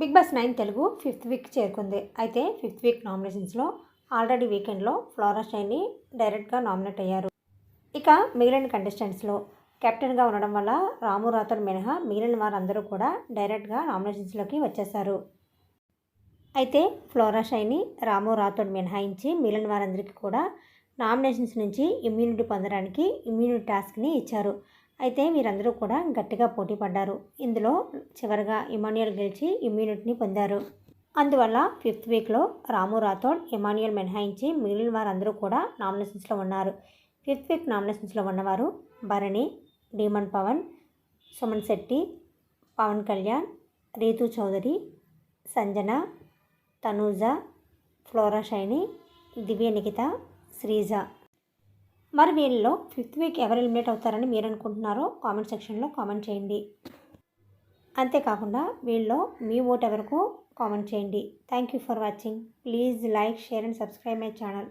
Bigg Boss nine Telugu fifth week చేరుకుంది. అయితే fifth week నామినేషన్స్లో ఆల్రెడీ వీకెండ్లో ఫ్లోరా షైని డైరెక్ట్గా నామినేట్ అయ్యారు. ఇక మిగిలిన కంటెస్టెంట్స్లో కెప్టెన్గా ఉండడం వల్ల రాము రాథోడ్ మినహా మిగిలిన వారందరూ కూడా డైరెక్ట్గా నామినేషన్స్లోకి వచ్చేసారు అయితే ఫ్లోరా షైని రాము రాథోడ్ మినహాయించి మిగిలిన వారందరికీ కూడా నామినేషన్స్ నుంచి ఇమ్యూనిటీ పొందడానికి ఇమ్యూనిటీ టాస్క్ని ఇచ్చారు. అయితే వీరందరూ కూడా గట్టిగా పోటీ పడ్డారు. ఇందులో చివరిగా ఇమాన్యుయల్ గెలిచి ఇమ్యూనిటీని పొందారు. అందువల్ల ఫిఫ్త్ వీక్లో రాము రాథోడ్ ఇమాన్యుయల్ మినహాయించి మిగిలిన వారందరూ కూడా నామినేషన్స్లో ఉన్నారు. ఫిఫ్త్ వీక్ నామినేషన్స్లో ఉన్నవారు భరణి డీమన్ పవన్ సుమన్ శెట్టి పవన్ కళ్యాణ్ రీతు చౌదరి సంజన తనూజ ఫ్లోరా షైని దివ్య నిఖిత శ్రీజ. మరి వీళ్ళలో ఫిఫ్త్ వీక్ ఎవరు ఎలిమినేట్ అవుతారని మీరు అనుకుంటున్నారో కామెంట్ సెక్షన్లో కామెంట్ చేయండి. అంతేకాకుండా వీళ్ళలో మీ ఓట్ ఎవరికో కామెంట్ చేయండి. Thank you for watching please like share and subscribe my channel